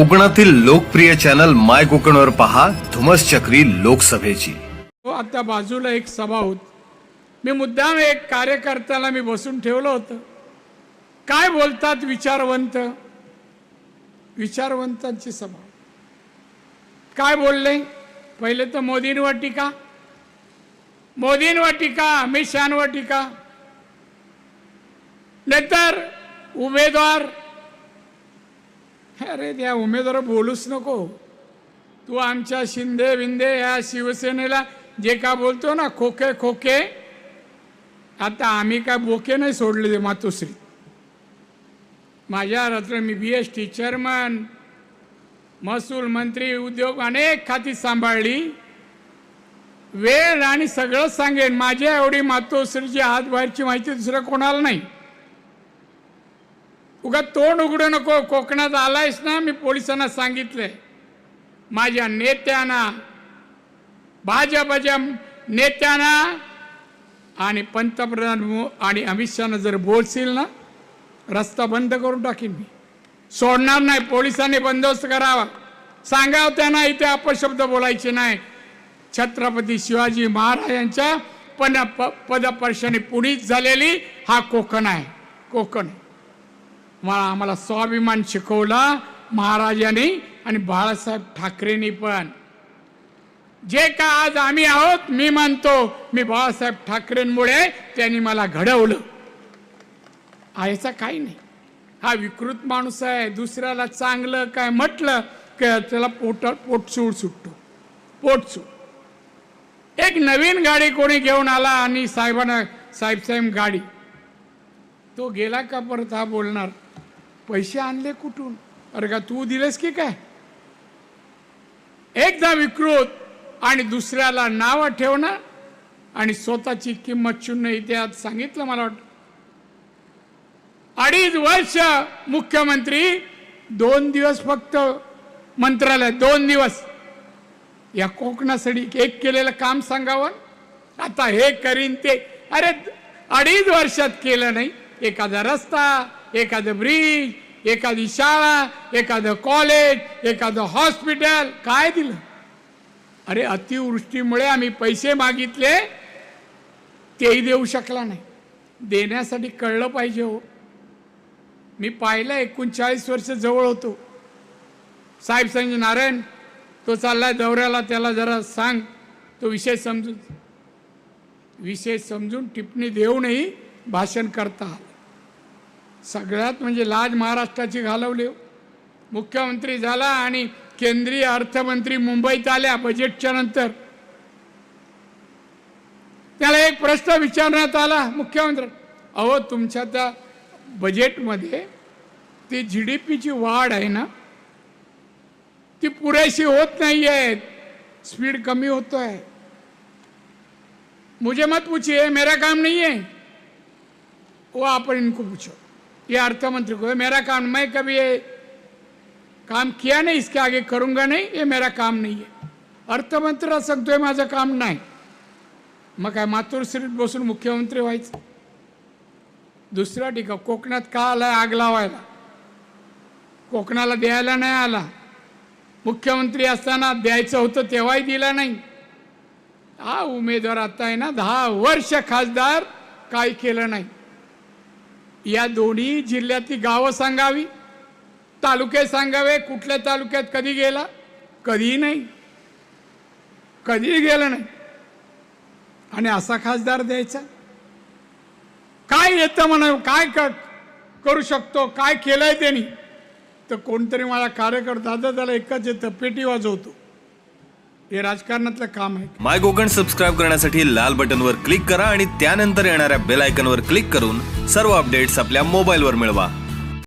कोकणातील लोकप्रिय चॅनल माय कोकणवर पहा धुमस चक्री लोकसभेची. हो आता बाजूला एक सभा होत. मी मुद्दाम एक कार्यकर्त्याला मी बसून ठेवलं होतं. काय बोलतात विचारवंत? विचारवंतांची सभा. काय बोलले? पहिले तर मोदींवर टीका. मोदींवर टीका अमित शहावर टीका. नंतर उमेदवार अरे त्या उमेदवार बोलूच नको. तू आमच्या शिंदे बिंदे या शिवसेनेला जे का बोलतो ना खोके खोके आता आम्ही काय बोके नाही सोडले ते मातोश्री. माझ्या रात्र मी बी एस टी चेअरमन महसूल मंत्री उद्योग अनेक खाती सांभाळली. वेळ आणि सगळं सांगेन. माझ्या एवढी मातोश्रीची हात माहिती दुसऱ्या कोणाला नाही. उगा तोंड उघडू नको कोकणात आलायस ना मी पोलिसांना सांगितलंय. माझ्या नेत्यांना भाजपच्या नेत्यांना आणि पंतप्रधान आणि अमित शहानं जर बोलशील ना रस्ता बंद करून टाकीन मी. सोडणार नाही पोलिसांनी बंदोबस्त करावा. सांगावं त्यांना इथे अपशब्द बोलायचे नाही. छत्रपती शिवाजी महाराजांच्या पण प- पुढीच झालेली हा कोकण आहे. कोकण मला आम्हाला स्वाभिमान शिकवला महाराजांनी आणि बाळासाहेब ठाकरेंनी पण. जे का आज आम्ही आहोत मी मानतो मी बाळासाहेब ठाकरेंमुळे त्यांनी मला घडवलं. याचा काही नाही. हा विकृत माणूस आहे दुसऱ्याला चांगलं काय म्हटलं की त्याला पोट पोटसूड सुटतो. पोटसूड एक नवीन गाडी कोणी घेऊन आला आणि साहेबांना साहेब साहेब गाडी. तो गेला का परत हा बोलणार? पैसे आणले कुठून? अरे का तू दिलेस की काय? एकदा विकृत आणि दुसऱ्याला नाव ठेवणं आणि स्वतःची किंमत शून्य इतिहास सांगितलं मला वाटतं. अडीच वर्ष मुख्यमंत्री दोन दिवस फक्त मंत्रालय दोन दिवस. या कोकणासाठी एक केलेलं काम सांगावं? आता हे करीन ते. अरे अडीच वर्षात केलं नाही. एखादा रस्ता एखादं ब्रिज एखादी शाळा एखादं कॉलेज एखादं हॉस्पिटल काय दिलं? अरे अतिवृष्टीमुळे आम्ही पैसे मागितले तेही देऊ शकला नाही. देण्यासाठी कळलं पाहिजे हो. मी पाहिलं एकोणचाळीस वर्ष जवळ होतो. साहेब संजय नारायण तो चाललाय दौऱ्याला त्याला जरा सांग. तो विषय समजून विषय समजून टिप्पणी देऊनही भाषण करता आलं. सगळ्यात म्हणजे लाज महाराष्ट्राची घालवली. हो. मुख्यमंत्री झाला आणि केंद्रीय अर्थमंत्री मुंबईत आल्या बजेटच्या नंतर. त्याला एक प्रश्न विचारण्यात आला मुख्यमंत्री अहो तुमच्या त्या बजेटमध्ये ती जी डी पीची वाढ आहे ना? ती पुरेशी होत नाही आहे स्पीड कमी होतो है मुझे मत पूछिए मेरा काम नहीं है. वो आप इनको पूछो. ये अर्थमंत्री को मेरा काम मैं कभी ये काम किया नहीं इसके आगे करूंगा नहीं ये मेरा काम नहीं है। अर्थमंत्री सांगतोय हो, माझं काम नाही. मग काय मातोश्रीत बसून मुख्यमंत्री व्हायचं? दुसरा टीका कोकणात का आला आग लावायला? कोकणाला द्यायला नाही आला. मुख्यमंत्री असताना द्यायचं होतं तेव्हाही दिला नाही. हा उमेदवार आता आहे ना दहा वर्ष खासदार काही केलं नाही. या दोन्ही जिल्ह्यातली गावं सांगावी तालुके सांगावे कुठल्या तालुक्यात कधी गेला कधीही नाही. कधीही गेलं नाही. आणि असा खासदार द्यायचा. काय येतं म्हणा काय क- करू शकतो काय केलंय त्यांनी तर कोणतरी मला कार्यकर्ता दादा त्याला एकच येतं पेटी वाजवतो. हे राजकारणातलं काम आहे. माय कोकण सबस्क्राईब करण्यासाठी लाल बटनवर क्लिक करा आणि त्यानंतर येणाऱ्या बेल आयकॉनवर क्लिक करून सर्व अपडेट्स आपल्या मोबाईलवर मिळवा.